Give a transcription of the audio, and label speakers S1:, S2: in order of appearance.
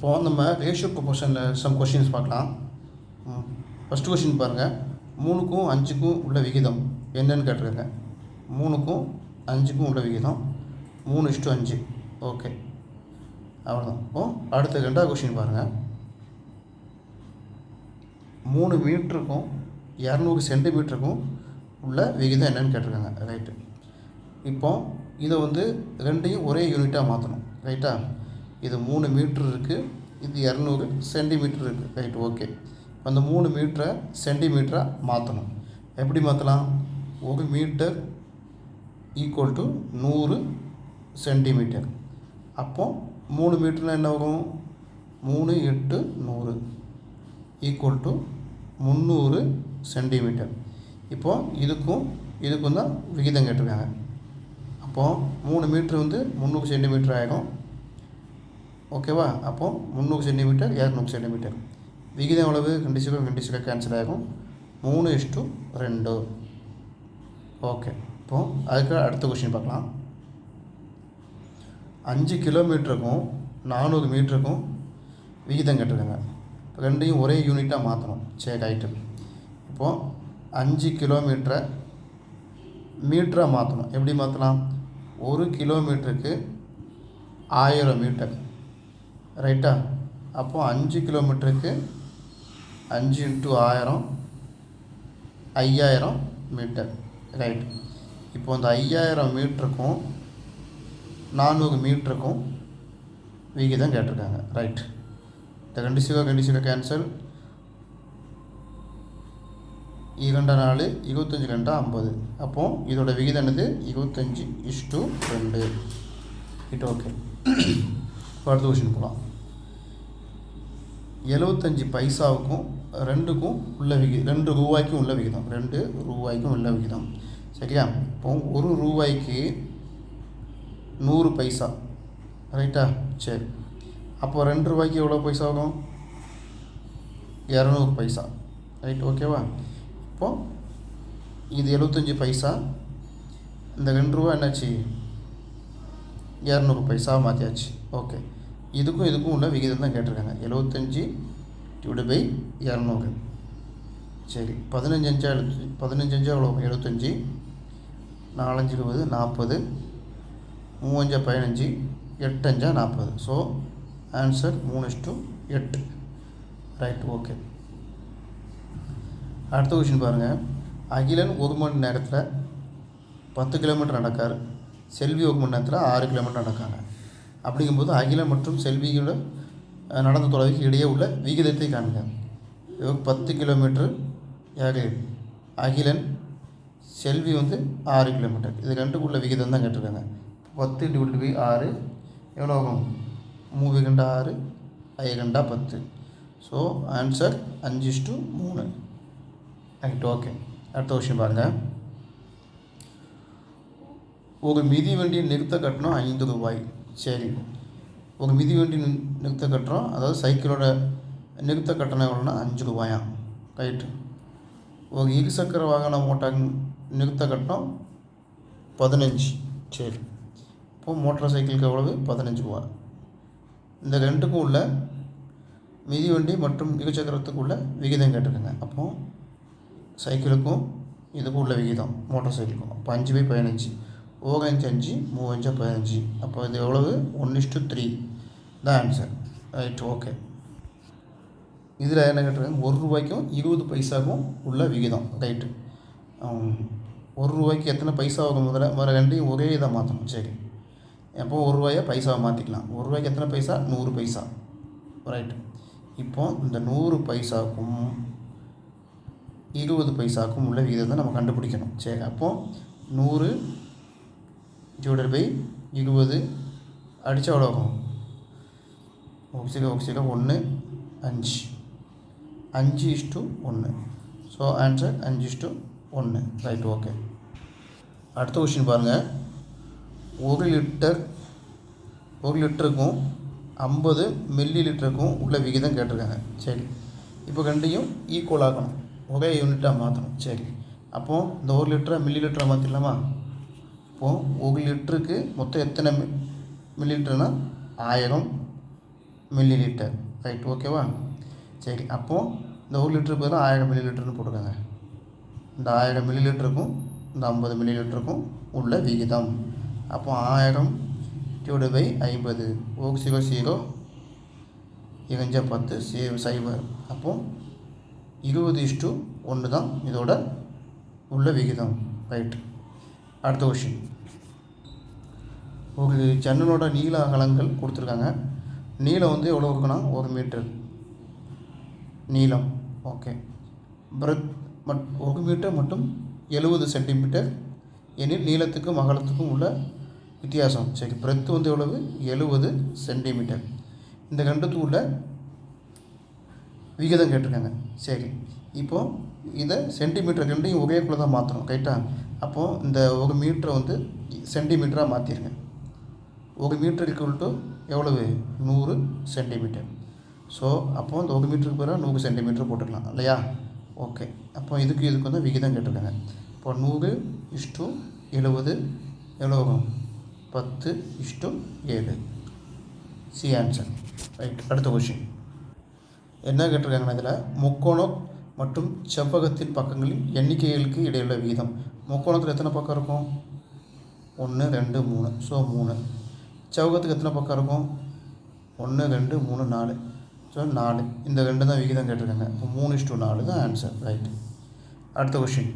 S1: இப்போது நம்ம ரேஷியோ ப்ரொபோஷனில் சம் கொஷின்ஸ் பார்க்கலாம். ஃபஸ்ட்டு கொஷின் பாருங்கள் மூணுக்கும் அஞ்சுக்கும் உள்ள விகிதம் என்னன்னு கேட்டிருக்காங்க மூணுக்கும் அஞ்சுக்கும் உள்ள விகிதம். மூணு இஷ்டு அஞ்சு. ஓகே. அவ்வளோதான் இப்போ அடுத்த ரெண்டாவது கொஷின் பாருங்கள் மூணு மீட்டருக்கும் இரநூறு சென்டிமீட்டருக்கும் உள்ள விகிதம் என்னன்னு கேட்டிருக்காங்க. ரைட்டு இப்போ இதை வந்து ரெண்டையும் ஒரே யூனிட்டாக மாற்றணும் ரைட்டா இது மூணு மீட்ரு இருக்குது இது இரநூறு சென்டிமீட்ரு இருக்குது ரைட் ஓகே அந்த மூணு மீட்டரை சென்டிமீட்டராக மாற்றணும் எப்படி மாற்றலாம் ஒரு மீட்டர் ஈக்குவல் டு நூறு சென்டிமீட்டர். அப்போ மூணு மீட்டர்னா என்ன வரும் மூணு எட்டு நூறு ஈக்குவல் டு முந்நூறு சென்டிமீட்டர். இப்போது இதுக்கும் இதுக்கும் தான் விகிதம் கேட்டிருக்காங்க. அப்போது மூணு மீட்ரு வந்து முந்நூறு சென்டிமீட்டர் ஆகிடும் ஓகேவா அப்போது முந்நூறு சென்டிமீட்டர் இரநூறு சென்டிமீட்டர் விகிதம் எவ்வளவு? கண்டிஷனாக கண்டிஷனாக கேன்சல் ஆகும். மூணு இஷ்டு ரெண்டு. ஓகே இப்போது அதுக்கு அடுத்த கொஷின் பார்க்கலாம். அஞ்சு கிலோமீட்டருக்கும் நானூறு மீட்டருக்கும் விகிதம் கட்டுருங்க இப்போ ரெண்டையும் ஒரே யூனிட்டாக மாற்றணும் சேக் ஐட்டம் இப்போது அஞ்சு கிலோமீட்டரை மீட்டராக மாற்றணும் எப்படி மாற்றலாம் ஒரு கிலோமீட்டருக்கு ஆயிரம் மீட்டர் ரைட்டா அப்போது அஞ்சு கிலோமீட்டருக்கு அஞ்சு இன்ட்டு ஆயிரம் ஐயாயிரம் மீட்டர் ரைட் இப்போ அந்த ஐயாயிரம் மீட்டருக்கும் நானூறு மீட்டருக்கும் விகிதம் கேட்டிருக்காங்க. ரைட் இந்த ரெண்டு சிவா ரெண்டு சிவா கேன்சல் இரண்டு நாலு இருபத்தஞ்சி ரெண்டா ஐம்பது. அப்போது இதோட விகிதம் என்னது? இருபத்தஞ்சி இஷ்டு ரெண்டு. இட் ஓகே அடுத்த கொஷின் போகலாம் எழுபத்தஞ்சி பைசாவுக்கும் ரெண்டுக்கும் உள்ள விகி ரெண்டு ரூபாய்க்கும் உள்ள விகிதம். ரெண்டு ரூபாய்க்கும் உள்ள விகிதம். சரியா? இப்போ ஒரு ரூபாய்க்கு நூறு பைசா. ரைட்டா? சரி. அப்போ ரெண்டு ரூபாய்க்கு எவ்வளோ பைசா ஆகும்? இரநூறு பைசா. ரைட் ஓகேவா? இப்போது இது எழுபத்தஞ்சி பைசா. இந்த ரெண்டு ரூபா என்னாச்சு? இரநூறு பைசா மாற்றியாச்சு ஓகே. இதுக்கும் இதுக்கும் உள்ள விகிதம் தான் கேட்டிருக்காங்க. எழுபத்தஞ்சி டிவைடு பை இரநூறு. சரி பதினஞ்சு அஞ்சா எழுபத்தி பதினஞ்சு அஞ்சா எவ்வளோ எழுபத்தஞ்சி நாலஞ்சு இருபது நாற்பது. மூவஞ்சா பதினஞ்சு எட்டஞ்சா நாற்பது. ஸோ ஆன்சர் மூணு இஷ்டு எட்டு. ரைட் ஓகே அடுத்த கொஷின் பாருங்கள் அகிலன் ஒரு மணி நேரத்தில் பத்து கிலோமீட்டர் நடக்கார். செல்வி ஒரு மணி நேரத்தில் ஆறு கிலோமீட்டர் நடக்காங்க. அப்படிங்கும்போது அகிலன் மற்றும் செல்வியோட நடந்த தொலைவுக்கு இடையே உள்ள விகிதத்தை காண்க. இவங்க பத்து கிலோமீட்டர் யார் அகிலன் செல்வி வந்து ஆறு கிலோமீட்டர். இது ரெண்டுக்குள்ள விகிதம் தான் கேட்டிருக்காங்க. பத்து டிவைட் பை ஆறு எவ்வளோ ஆகும்? மூவி கண்டா ஆறு ஐ கண்டா பத்து. ஸோ ஆன்சர் அஞ்சு டு மூணு. ரைட் ஓகே அடுத்த விஷயம் பாருங்கள் ஒரு மிதி வண்டியை நிறுத்த கட்டணம் ஐந்து ரூபாய். சரி. ஒரு மிதி வண்டி நிறுத்த கட்டணம் அதாவது சைக்கிளோட நிறுத்த கட்டணம் எவ்வளோன்னா அஞ்சு ரூபாயாம் ரைட்டு ஒரு இருசக்கர வாகன மோட்டார் நிறுத்த கட்டணம் பதினஞ்சு. சரி. இப்போ மோட்டார் சைக்கிளுக்கு எவ்வளவு? பதினஞ்சு ரூபா. இந்த ரெண்டுக்கும் உள்ள மிதிவண்டி மற்றும் இருசக்கரத்துக்கு உள்ள விகிதம் கேட்டிருக்குங்க அப்போது சைக்கிளுக்கும் இதுக்கும் உள்ள விகிதம் மோட்டார் சைக்கிளுக்கும். அப்போ அஞ்சு பை பதினஞ்சு. ஓகஞ்சு அஞ்சு மூவஞ்சா பதினஞ்சு அப்போ இது எவ்வளவு? One is to three. தான் ஆன்சர் ரைட் ஓகே இதில் என்ன கேட்டிருக்காங்க? ஒரு ரூபாய்க்கும் இருபது பைசாவுக்கும் உள்ள விகிதம். ரைட்டு ஒரு ரூபாய்க்கு எத்தனை பைசா ஆகும் முதல்ல? முதல்ல ரெண்டையும் ஒரே இதாக மாற்றணும் சரி. எப்போ ஒரு ரூபாயை பைசாவை மாற்றிக்கலாம் ஒரு ரூபாய்க்கு எத்தனை பைசா? நூறு பைசா. ரைட்டு இப்போ இந்த நூறு பைசாவுக்கும் இருபது பைசாவுக்கும் உள்ள விகிதத்தை நம்ம கண்டுபிடிக்கணும். சரி அப்போது நூறு டிவைடட் பை இருபது அடித்தா எவ்வளோ ஆகும் ஒக்சில ஒக்சில ஒன்று அஞ்சு அஞ்சு இஷ்டு ஒன்று ஸோ ஆன்சர் அஞ்சு இஷ்டு ஒன்று ரைட் ஓகே அடுத்த கொஷின் பாருங்கள் ஒரு லிட்டர் ஒரு லிட்டருக்கும் ஐம்பது மில்லி லிட்டருக்கும் உள்ள விகிதம் கேட்டிருக்காங்க சரி இப்போ ரெண்டையும் ஈக்குவல் ஆக்கணும் ஒரே யூனிட்டாக மாற்றணும் சரி அப்போது இந்த ஒரு லிட்டரை மில்லி லிட்டரை மாற்றிடலாமா இப்போது ஒரு லிட்டருக்கு மொத்தம் எத்தனை மி மில்லி லிட்டர்னா ஆயிரம் மில்லி லிட்டர் ரைட் ஓகேவா? சரி அப்போது இந்த ஒரு லிட்டருக்கு பதிலாக ஆயிரம் மில்லி லிட்டர்னு போட்டுக்கோங்க. இந்த ஆயிரம் மில்லி லிட்டருக்கும் இந்த ஐம்பது மில்லி லிட்டருக்கும் உள்ள விகிதம். அப்போ ஆயிரம் டிவைடு பை ஐம்பது. ஓ ஜீரோ ஜீரோ இகஞ்ச பத்து சே சைபர். அப்போது இருபது இஷ்டு ஒன்று தான் இதோட உள்ள விகிதம். ரைட். அடுத்த கொஷின் ஒரு ஜன்னலோட நீள அகலங்கள் கொடுத்துருக்காங்க. நீளம் வந்து எவ்வளோ இருக்குன்னா ஒரு மீட்டர் நீளம் ஓகே பிரெத் மட் ஒரு மீட்டர் மட்டும் எழுபது சென்டிமீட்டர் எனில் நீளத்துக்கும் அகலத்துக்கும் உள்ள வித்தியாசம். சரி பிரெத் வந்து எவ்வளவு? எழுபது சென்டிமீட்டர் இந்த ரெண்டுத்துக்கும் உள்ள விகிதம் கேட்டிருக்காங்க. சரி. இப்போது இதை சென்டிமீட்டர் ரெண்டையும் ஒரே குள்ள தான் மாற்றணும் ரைட்டா அப்போது இந்த ஒரு மீட்டரை வந்து சென்டிமீட்டராக மாற்றிருங்க ஒரு மீட்டர் ஈக்குவல் டு எவ்வளவு? நூறு சென்டிமீட்டர் ஸோ அப்போது இந்த ஒரு மீட்டருக்கு பிறகு நூறு சென்டிமீட்டர் போட்டுக்கலாம் இல்லையா? ஓகே அப்போ இதுக்கு இதுக்கு வந்து விகிதம் கேட்டிருக்காங்க. இப்போ நூறு இஷ்டு எழுபது எவ்வளோ வரும்? பத்து இஷ்டு ஏழு. சி ஆன்சர் ரைட் அடுத்த கொஷின் என்ன கேட்டிருக்காங்கன்னா இதில்? முக்கோணம் மற்றும் செவ்வகத்தின் பக்கங்களின் எண்ணிக்கைகளுக்கு இடையுள்ள விகிதம். முக்கோணத்தில் எத்தனை பக்கம் இருக்கும்? ஒன்று ரெண்டு மூணு. ஸோ மூணு. செவ்வகத்துக்கு எத்தனை பக்கம் இருக்கும்? ஒன்று ரெண்டு மூணு நாலு. ஸோ நாலு. இந்த ரெண்டு தான் விகிதம் கேட்டிருக்காங்க. இப்போ மூணு இஷ்டு நாலு தான் ஆன்சர் ரைட் அடுத்த கொஷின்